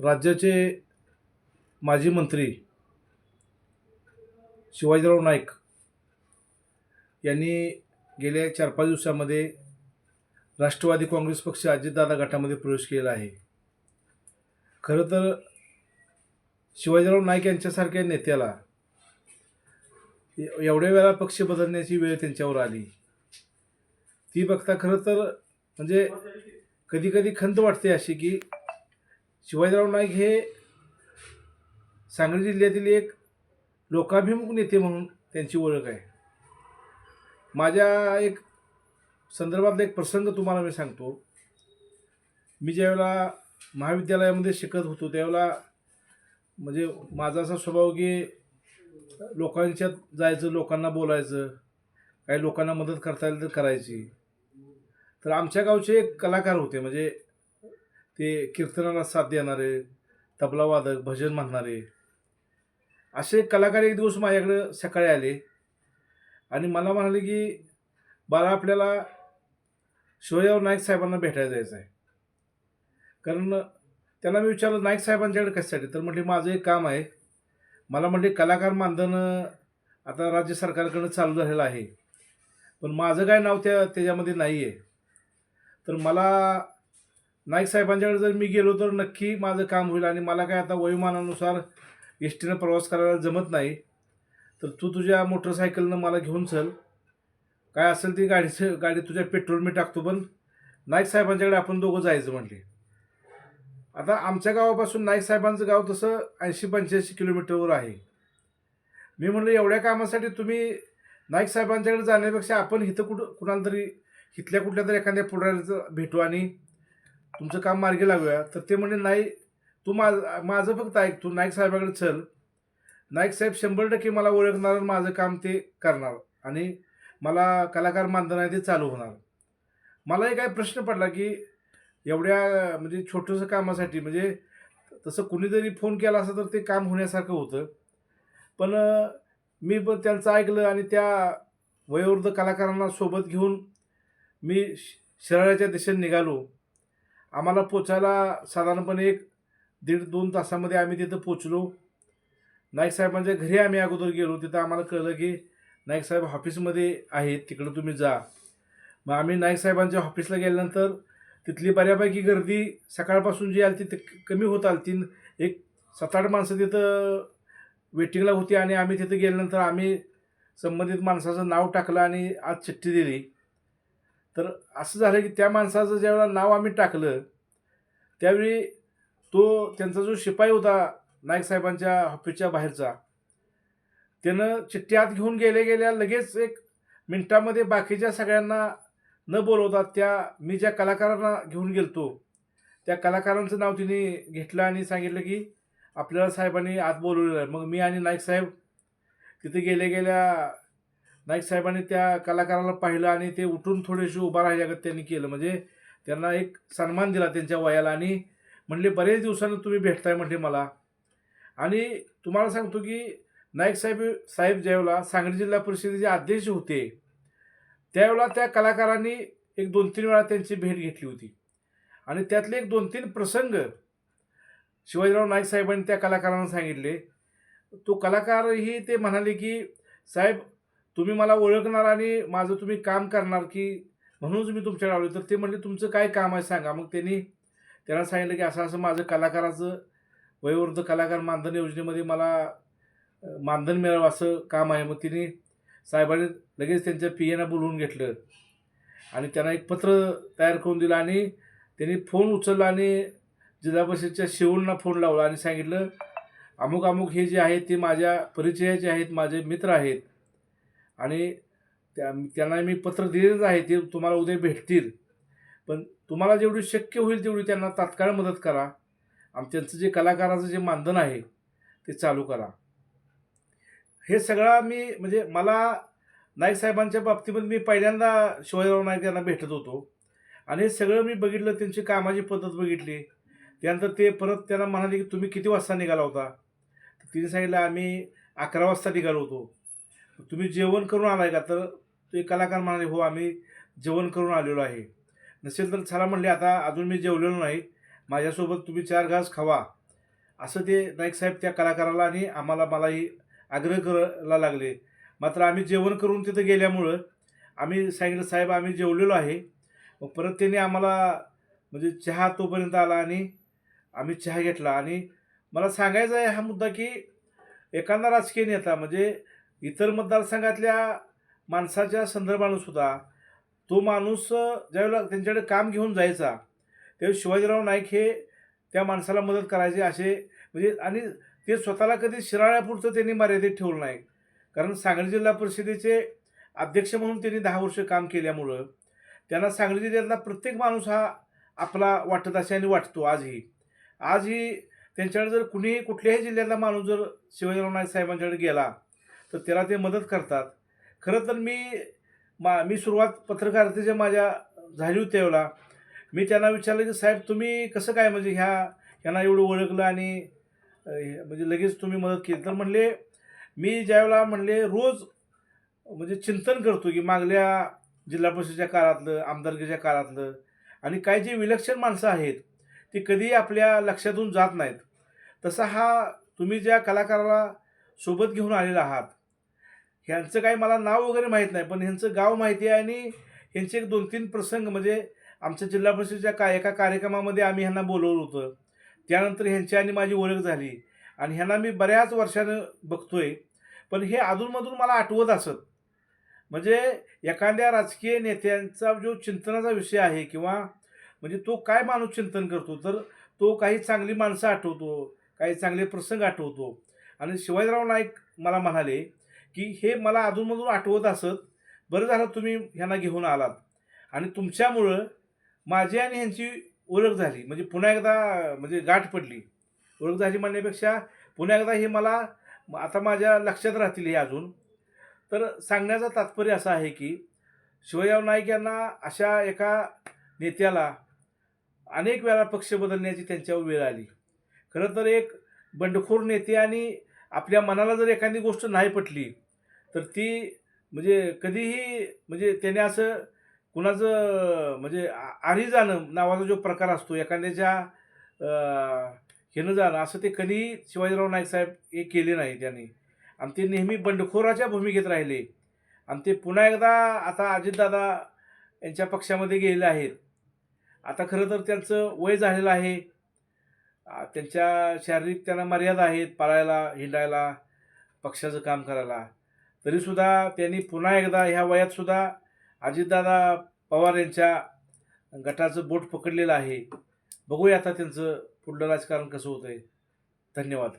राज्याचे माजी मंत्री शिवाजीराव नाईक यांनी गेल्या चार पाच दिवसामध्ये राष्ट्रवादी काँग्रेस पक्ष अजितदादा गटामध्ये प्रवेश केलेला आहे. खरं तर शिवाजीराव नाईक यांच्यासारख्या नेत्याला एवढ्या वेळा पक्ष बदलण्याची वेळ त्यांच्यावर आली. ती बघता खरं तर म्हणजे कधी कधी खंत वाटते अशी की शिवाजीराव नाईक हे सांगली जिल्ह्यातील एक लोकाभिमुख नेते म्हणून त्यांची ओळख आहे. माझ्या एक संदर्भातला एक प्रसंग तुम्हाला मी सांगतो. मी ज्यावेळेला महाविद्यालयामध्ये शिकत होतो त्यावेळेला म्हणजे माझा असा स्वभाव की लोकांच्यात जायचं लोकांना बोलायचं काही लोकांना मदत करता येईल तर करायची. तर आमच्या गावचे एक कलाकार होते म्हणजे ते कीर्तनाला साथ देणारे तबला वादक भजन म्हणणारे. असे कलाकार एक दिवस माझ्याकडे सकाळी आले आणि मला म्हणाले की बाळा आपल्याला शिवराव नाईक साहेबांना भेटायला जायचं आहे कारण त्यांना मी विचारलं नाईक साहेबांच्याकडे कशासाठी? तर म्हटले माझं एक काम आहे. मला म्हटले कलाकार मानधन आता राज्य सरकारकडनं चालू झालेलं आहे. पण माझं काय नाव त्या त्याच्यामध्ये नाही आहे तर मला नाईक साहेबांच्याकडे जर मी गेलो तर नक्की माझं काम होईल आणि मला काय आता वयोमानानुसार एस टीनं प्रवास करायला जमत नाही. तर तू तुझ्या मोटरसायकलनं मला घेऊन चल. काय असेल ती गाडीचं गाडी तुझ्या पेट्रोल मी टाकतो पण नाईक साहेबांच्याकडे आपण दोघं जायचं म्हटले. आता आमच्या गावापासून नाईक साहेबांचं गाव तसं ऐंशी पंच्याऐंशी किलोमीटरवर आहे. मी म्हणलं एवढ्या कामासाठी तुम्ही नाईक साहेबांच्याकडे जाण्यापेक्षा आपण इथं कुठं कुणाला तरी इथल्या कुठल्या तरी एखाद्या पुढाऱ्याचं भेटू आणि तुमचं काम मार्गी लागूया. तर ते म्हणजे नाही तू माझ माझं फक्त ऐक तू नाईक साहेबाकडे चल. नाईक साहेब शंभर टक्के मला ओळखणार आणि माझं काम ते करणार आणि मला कलाकार मानधन आहे ते चालू होणार. मला एक काय प्रश्न पडला की एवढ्या म्हणजे छोटंसं कामासाठी म्हणजे तसं कुणीतरी फोन केला असं तर ते काम होण्यासारखं होतं. पण मी पण त्यांचं ऐकलं आणि त्या वयोवृद्ध कलाकारांना सोबत घेऊन मी श- दिशेने निघालो. आम्हाला पोचायला साधारणपणे एक दीड दोन तासामध्ये आम्ही तिथं पोचलो. नाईक साहेबांच्या घरी आम्ही अगोदर गेलो. तिथं आम्हाला कळलं की नाईक साहेब ऑफिसमध्ये आहेत. तिकडं तुम्ही जा. मग आम्ही नाईक साहेबांच्या ऑफिसला गेल्यानंतर तिथली बऱ्यापैकी गर्दी सकाळपासून जी आली ती कमी होत आली तीन एक सात आठ माणसं तिथं वेटिंगला होती आणि आम्ही तिथं गेल्यानंतर आम्ही संबंधित माणसाचं नाव टाकलं आणि आज चिठ्ठी दिली. तर असं झालं की त्या माणसाचं ज्यावेळेला नाव आम्ही टाकलं त्यावेळी तो त्यांचा जो शिपाई होता नाईक साहेबांच्या ऑफिसच्या बाहेरचा त्यानं चिठ्ठी आत घेऊन गेल्या गेल्या लगेच एक मिनटामध्ये बाकीच्या सगळ्यांना न बोलवता त्या मी ज्या कलाकारांना घेऊन गेलतो त्या कलाकारांचं नाव तिने घेतलं आणि सांगितलं की आपल्याला साहेबांनी आत बोलवलेलं आहे. मग मी आणि नाईक साहेब तिथे गेल्या गेल्या नाईक साहेबांनी त्या कलाकाराला पाहिलं आणि ते उठून थोडेसे उभा राहिल्यागत त्यांनी केलं. म्हणजे त्यांना एक सन्मान दिला त्यांच्या वयाला आणि म्हणले बरेच दिवसानं तुम्ही भेटताय म्हटले मला. आणि तुम्हाला सांगतो की नाईक साहेब साहेब ज्यावेळेला सांगली जिल्हा परिषदेचे अध्यक्ष होते त्यावेळेला त्या कलाकारांनी एक दोन तीन वेळा त्यांची भेट घेतली होती. आणि त्यातले एक दोन तीन प्रसंग शिवाजीराव नाईक साहेबांनी त्या कलाकारांना सांगितले. तो कलाकारही ते म्हणाले की साहेब तुम्ही मला ओळखणार आणि माझं तुम्ही काम करणार की म्हणूनच मी तुमच्याकडे आलो तर ते म्हणले तुमचं काय काम आहे सांगा. मग त्यांनी त्यांना सांगितलं की असं असं माझं कलाकाराचं वयोवृद्ध कलाकार मानधन योजनेमध्ये मला मानधन मिळावं असं काम आहे. मग तिने साहेबांनी लगेच त्यांच्या पी एना बोलवून घेतलं. आणि त्यांना एक पत्र तयार करून दिलं आणि त्यांनी फोन उचलला आणि जिल्हा परिषदच्या शिवूंना फोन लावला आणि सांगितलं अमुक अमुक हे जे आहेत ते माझ्या परिचयाचे आहेत माझे मित्र आहेत. आणि त्या त्यांना मी पत्र दिलेलंच आहे ते तुम्हाला उद्या भेटतील. पण तुम्हाला जेवढी शक्य होईल तेवढी त्यांना तात्काळ मदत करा आणि त्यांचं जे कलाकाराचं जे मानधन आहे ते चालू करा. हे सगळं मी म्हणजे मला नाईक साहेबांच्या बाबतीमध्ये मी पहिल्यांदा शिवाजीराव नाईक यांना भेटत होतो. आणि हे सगळं मी बघितलं त्यांची कामाची पद्धत बघितली. त्यानंतर ते परत त्यांना म्हणाले की तुम्ही किती वाजता निघाला होता? तर तिने सांगितलं आम्ही अकरा वाजता निघालो होतो. तुम्ही जेवण करून आलाय का? तर ते कलाकार म्हणाले हो आम्ही जेवण करून आलेलो आहे. नसेल तर चला म्हणले आता अजून मी जेवलेलो नाही. माझ्यासोबत तुम्ही चार घास खावा. असं ते नाईक साहेब त्या कलाकाराला आणि आम्हाला मलाही आग्रह करायला लागले. मात्र आम्ही जेवण करून तिथं गेल्यामुळं आम्ही सांगितलं साहेब आम्ही जेवलेलो आहे. मग परत त्याने आम्हाला म्हणजे चहा तोपर्यंत आला आणि आम्ही चहा घेतला. आणि मला सांगायचा आहे हा मुद्दा की एखादा राजकीय नेता म्हणजे इतर मतदारसंघातल्या माणसाच्या संदर्भानं सुद्धा तो माणूस ज्यावेळेला त्यांच्याकडे काम घेऊन जायचा त्यावेळी शिवाजीराव नाईक हे त्या माणसाला मदत करायचे असे म्हणजे आणि ते स्वतःला कधी शिराळ्यापुरतं त्यांनी मर्यादित ठेवलं नाही. कारण सांगली जिल्हा परिषदेचे अध्यक्ष म्हणून त्यांनी दहा वर्ष काम केल्यामुळं त्यांना सांगली जिल्ह्यातला प्रत्येक माणूस हा आपला वाटत अशाने वाटतो आजही. आजही त्यांच्याकडे जर कुणीही कुठल्याही जिल्ह्यातला माणूस जर शिवाजीराव नाईक साहेबांच्याकडे गेला तर त्याला ते मदत करतात. खरं तर मी मा मी सुरुवात पत्रकारितेच्या माझ्या झाली होती त्यावेळेला मी त्यांना विचारलं की साहेब तुम्ही कसं काय म्हणजे ह्या यांना एवढं ओळखलं आणि म्हणजे लगेच तुम्ही मदत केली? तर म्हणले मी ज्यावेळेला म्हणले रोज म्हणजे चिंतन करतो की मागल्या जिल्हा परिषदेच्या काळातलं आमदारकीच्या काळातलं आणि काही जी विलक्षण माणसं आहेत ती कधीही आपल्या लक्षातून जात नाहीत. तसा हा तुम्ही ज्या कलाकाराला सोबत घेऊन आलेला आहात. ह्यांचं काही मला नाव वगैरे माहीत नाही पण ह्यांचं गाव माहिती आहे आणि ह्यांचे एक दोन तीन प्रसंग म्हणजे आमच्या जिल्हा परिषदेच्या का एका कार्यक्रमामध्ये आम्ही ह्यांना बोलवलं होतं. त्यानंतर ह्यांची आणि माझी ओळख झाली आणि ह्यांना मी बऱ्याच वर्षानं बघतोय पण हे अधूनमधून मला आठवत असत. म्हणजे एखाद्या राजकीय नेत्यांचा जो चिंतनाचा विषय आहे किंवा म्हणजे तो काय माणूस चिंतन करतो तर तो काही चांगली माणसं आठवतो काही चांगले प्रसंग आठवतो. आणि शिवाजीराव नाईक मला म्हणाले की हे मला अधूनमधून आठवत असत बरं झालं तुम्ही ह्यांना घेऊन आलात. आणि तुमच्यामुळं माझी आणि ह्यांची ओळख झाली म्हणजे पुन्हा एकदा म्हणजे गाठ पडली. ओळख झाली म्हणण्यापेक्षा पुन्हा एकदा हे मला आता माझ्या लक्षात राहतील हे अजून. तर सांगण्याचं तात्पर्य असं आहे की शिवाजीराव नाईक यांना अशा एका नेत्याला अनेक वेळा पक्ष बदलण्याची त्यांच्यावर वेळ आली. खरं तर एक बंडखोर नेते आणि आपल्या मनाला जर एखादी गोष्ट नाही पटली तर ती म्हणजे कधीही म्हणजे त्याने असं कुणाचं म्हणजे आ- आरी जाणं नावाचा जो प्रकार असतो एखाद्याच्या हेनं जाणं असं ते कधीही शिवाजीराव नाईक साहेब हे केले नाही त्यांनी. आणि ते नेहमी बंडखोराच्या भूमिकेत राहिले. आणि ते पुन्हा एकदा आता अजितदादा यांच्या पक्षामध्ये गेलेले आहेत. आता खरं तर त्यांचं वय झालेलं आहे. त्यांच्या शारीरिक त्यांना मर्यादा आहेत पाळायला हिंडायला पक्षाचं काम करायला. तरीसुद्धा त्यांनी पुन्हा एकदा ह्या वयातसुद्धा अजितदादा पवार यांच्या गटाचं बोट पकडलेलं आहे. बघूया आता त्यांचं पुढलं राजकारण कसं होतं आहे धन्यवाद.